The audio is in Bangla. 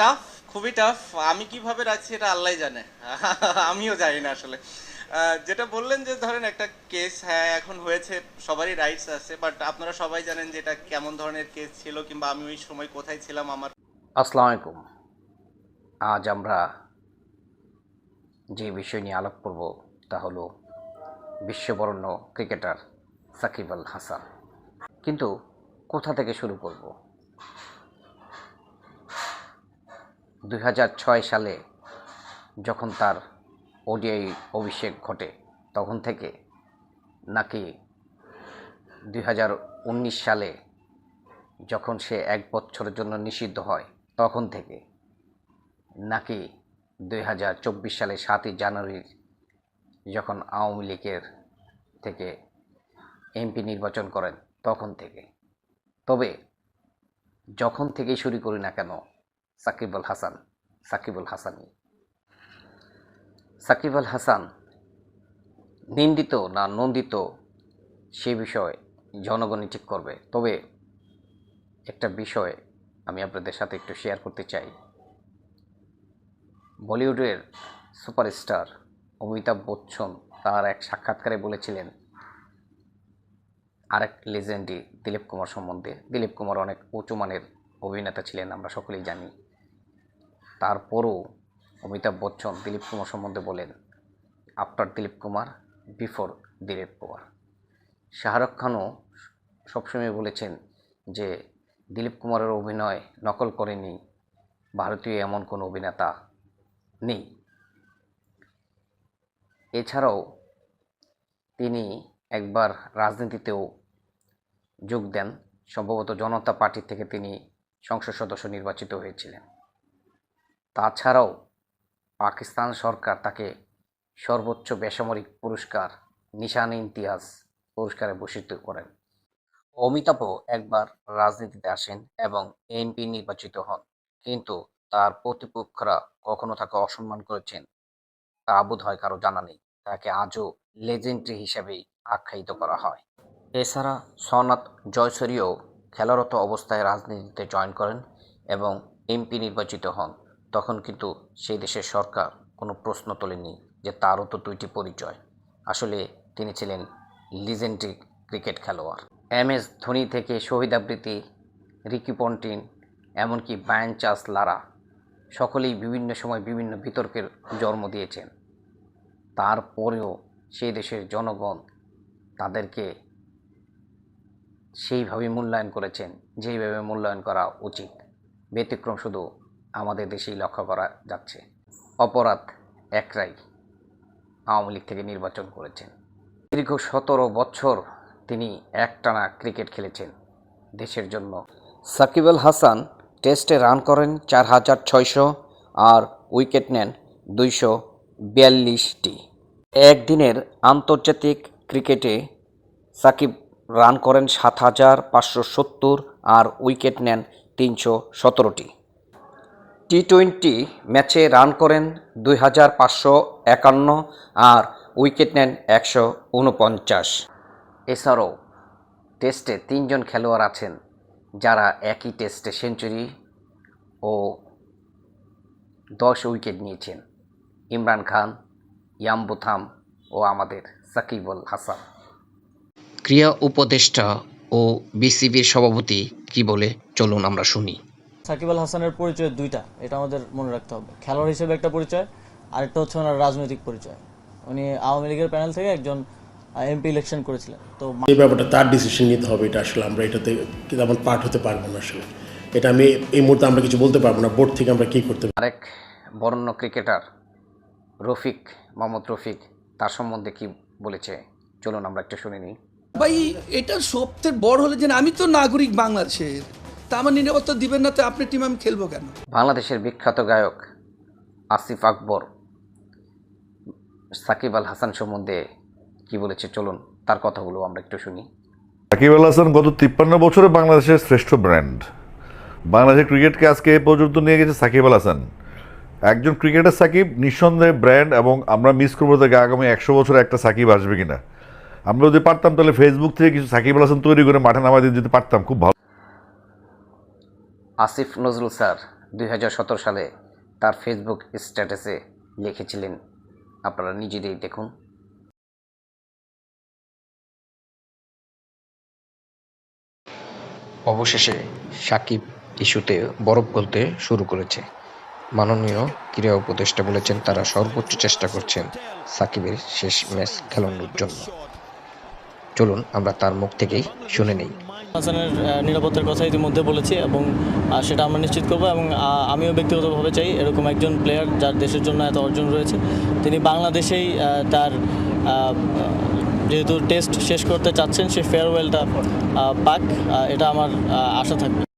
টাফ খুবই টাফ আমি কীভাবে রাখছি এটা আল্লাহ জানে। আমিও জানি না আসলে। যেটা বললেন যে ধরেন একটা কেস হ্যাঁ এখন হয়েছে, সবারই রাইটস আছে বাট আপনারা সবাই জানেন যে এটা কেমন ধরনের কেস ছিল কিংবা আমি ওই সময় কোথায় ছিলাম, আমার আসসালামু আলাইকুম আজ আমরা যে বিষয় নিয়ে আলাপ করব, তা হলো বিশ্ববরণ্য ক্রিকেটার সাকিব আল হাসান। কিন্তু কোথা থেকে শুরু করব? দুই হাজার ছয় সালে যখন তার ওডিআই অভিষেক ঘটে, তখন থেকে নাকি দুই হাজার উনিশ সালে যখন সে এক বছরের জন্য নিষিদ্ধ হয়, তখন থেকে নাকি দুই হাজার চব্বিশ সালে সাতই জানুয়ারির যখন আওয়ামী লীগের থেকে এমপি নির্বাচন করেন, তখন থেকে। তবে যখন থেকেই শুরু করি না কেন সাকিব আল হাসান সাকিব আল হাসানই সাকিব আল হাসান নিন্দিত না নন্দিত সে বিষয়ে জনগণই ঠিক করবে। তবে একটা বিষয় আমি আপনাদের সাথে একটু শেয়ার করতে চাই। বলিউডের সুপারস্টার অমিতাভ বচ্চন তার এক সাক্ষাৎকারে বলেছিলেন, আরেক লেজেন্ডি দিলীপ কুমার সম্বন্ধে। দিলীপ কুমার অনেক উঁচু মানের অভিনেতা ছিলেন, আমরা সকলেই জানি। তারপরও অমিতাভ বচ্চন, দিলীপ কুমার সম্বন্ধে বলেন আফটার দিলীপ কুমার বিফোর দিলীপ কুমার। শাহরুখ খানও সবসময় বলেছেন যে, দিলীপ কুমারের অভিনয় নকল করেনি, ভারতীয় এমন কোনো অভিনেতা নেই। এছাড়াও তিনি একবার রাজনীতিতেও যোগ দেন, সম্ভবত জনতা পার্টি থেকে তিনি সংসদ সদস্য নির্বাচিত হয়েছিলেন। তাছাড়াও পাকিস্তান সরকার তাকে সর্বোচ্চ বেসামরিক পুরস্কার, নিশান ইমতিয়াজ পুরস্কারে ভূষিত করেন। অমিতাভও একবার রাজনীতিতে আসেন এবং এমপি নির্বাচিত হন, কিন্তু তার প্রতিপক্ষরা কখনো তাকে অসম্মান করেছেন। তা বোধ হয় কারও জানা নেই। তাকে আজও লেজেন্ডারি হিসেবেই আখ্যায়িত করা হয়। এছাড়া সনাত জয়সরিও খেলারত অবস্থায় রাজনীতিতে জয়েন করেন এবং এমপি নির্বাচিত হন। তখন কিন্তু সেই দেশের সরকার কোনো প্রশ্ন তোলেনি যে তারও তো দুইটি পরিচয়। আসলে তিনি ছিলেন লিজেন্ডারি ক্রিকেট খেলোয়াড়। এম এস ধোনি থেকে শহীদ আবৃত্তি, রিকি পন্টিন এমনকি বায়ান চার্লস লারা, সকলেই বিভিন্ন সময় বিভিন্ন বিতর্কের জন্ম দিয়েছেন। তারপরেও সেই দেশের জনগণ তাদেরকে সেইভাবে মূল্যায়ন করেছেন, যেইভাবে মূল্যায়ন করা উচিত। ব্যতিক্রম শুধু আমাদের দেশেই লক্ষ্য করা যাচ্ছে। অপরাধ একরাই আওয়ামী লীগ থেকে নির্বাচন করেছেন। দীর্ঘ সতেরো বছর তিনি একটানা ক্রিকেট খেলেছেন। দেশের জন্য সাকিব আল হাসান টেস্টে রান করেন চার হাজার ছয়শো আর উইকেট নেন দুইশো বিয়াল্লিশটি। একদিনের আন্তর্জাতিক ক্রিকেটে সাকিব রান করেন সাত হাজার পাঁচশো সত্তর আর উইকেট নেন তিনশো সতেরোটি। টি টোয়েন্টি ম্যাচে রান করেন দুই হাজার পাঁচশো একান্ন আর উইকেট নেন একশো উনপঞ্চাশ। এছাড়াও টেস্টে তিনজন খেলোয়াড় আছেন যারা একই টেস্টে সেঞ্চুরি ও দশ উইকেট নিয়েছেন। ইমরান খান ইয়াম্বুথাম ও আমাদের সাকিবুল হাসান। ক্রিয়া উপদেষ্টা ও বিসিবির সভাপতি কি বলে? চলুন আমরা শুনি। সাকিব আল হাসানের পরিচয় দুইটা এটা আমাদের মনে রাখতে হবে। খেলোয়াড় হিসেবে একটা পরিচয় আরেকটা হচ্ছে ওনার রাজনৈতিক পরিচয়। উনি আওয়ামী লীগের প্যানেল থেকে একজন এমপি ইলেকশন করেছিলেন। তো এই ব্যাপারটা তার ডিসিশন নিতে হবে এটা আসলে আমরা এটাতে তেমন পার্ট হতে পারব না আসলে। এটা আমি এই মুহূর্তে আমরা কিছু বলতে পারব না বোর্ড থেকে আমরা কী করতে পারি? আরেক বরণ্য ক্রিকেটার রফিক মোহাম্মদ রফিক তার সম্বন্ধে কি বলেছে? চলুন আমরা একটু শুনে নিই। ভাই এটা সবথেকে বড় হলো যে আমি তো নাগরিক বাংলাদেশের। তা আমার নিরাপত্তা দিবেন না তো আপনি টিম আমি খেলব কেন? বাংলাদেশের বিখ্যাত গায়ক আসিফ আকবর সাকিব আল হাসান সম্বন্ধে কি বলেছে চলুন তার কথাগুলো আমরা একটু শুনি। সাকিব আল হাসান গত তিপ্পান্ন বছরে বাংলাদেশের শ্রেষ্ঠ ব্র্যান্ড বাংলাদেশের ক্রিকেটকে আজকে এ পর্যন্ত নিয়ে গেছে সাকিব আল হাসান। একজন ক্রিকেটার সাকিব নিঃসন্দেহে ব্র্যান্ড এবং আমরা মিস করব তাকে আগামী একশো বছরে একটা সাকিব আসবে কিনা। আমরা যদি পারতাম তাহলে ফেসবুক থেকে কিছু সাকিব আল হাসান তৈরি করে মাঠে নামাই দিতে পারতাম খুব ভালো। আসিফ নজরুল স্যার দুই হাজার সতেরো সালে তার ফেসবুক স্ট্যাটাসে লিখেছিলেন, আপনারা নিজেরাই দেখুন। অবশেষে সাকিব ইস্যুতে বরফ গলতে শুরু করেছে। মাননীয় ক্রীড়া উপদেষ্টা বলেছেন, তারা সর্বোচ্চ চেষ্টা করছেন সাকিবের শেষ ম্যাচ খেলানোর জন্য। চলুন, আমরা তার মুখ থেকেই শুনে নেই। হাসানের নিরাপত্তার কথা ইতিমধ্যে বলেছি এবং সেটা আমরা নিশ্চিত করব এবং আমিও ব্যক্তিগতভাবে চাই এরকম একজন প্লেয়ার যার দেশের জন্য এত অর্জন রয়েছে। তিনি বাংলাদেশেই তার যেহেতু টেস্ট শেষ করতে চাচ্ছেন, সে ফেয়ারওয়েলটা পাক এটা আমার আশা থাকবে।